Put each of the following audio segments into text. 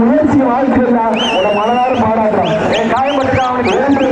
முயற்சியை வாழ்க்கை உன மனதார பாராட்டுறான் என் காயப்பட்டுட்டான் அவனுக்கு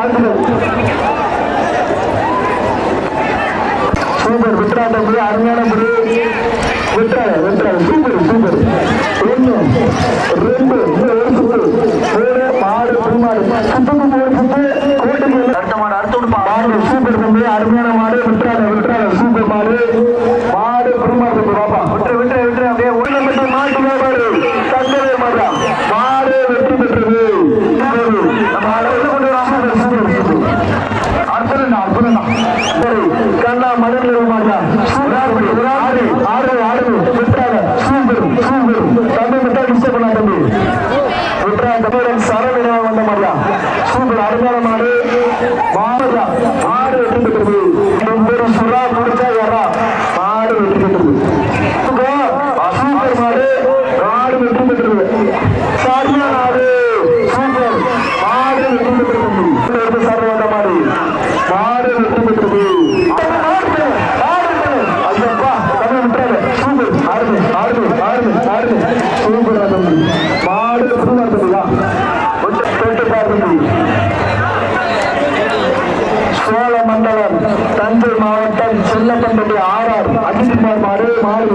வாழ்த்துகள் சூப்பர் விட்ரா தம்பி அருமையான முடி விட்ரா விட்ரா சூப்பர் சூப்பர். ஒன்று ரெண்டு ஒரு சுற்று மூணு மாடு பெருமாடு சுத்தம் போய் சுத்து கோட்டைக்கு அடுத்த மாடு அடுத்த மாடு சூப்பர் தம்பி அருமையான மாடு. விட்ரால விட்ரால சூப்பர் மாடு. செல்வமாக చూపడతాం మాడు ఎప్పుడుగా వచ్చి పెట్టుబడుతుంది சோழ மண்டலம் தஞ்சை மாவட்டம் செல்லப்பன்பட்டி ஆறார் அஜித்குமார் மாறு மாறு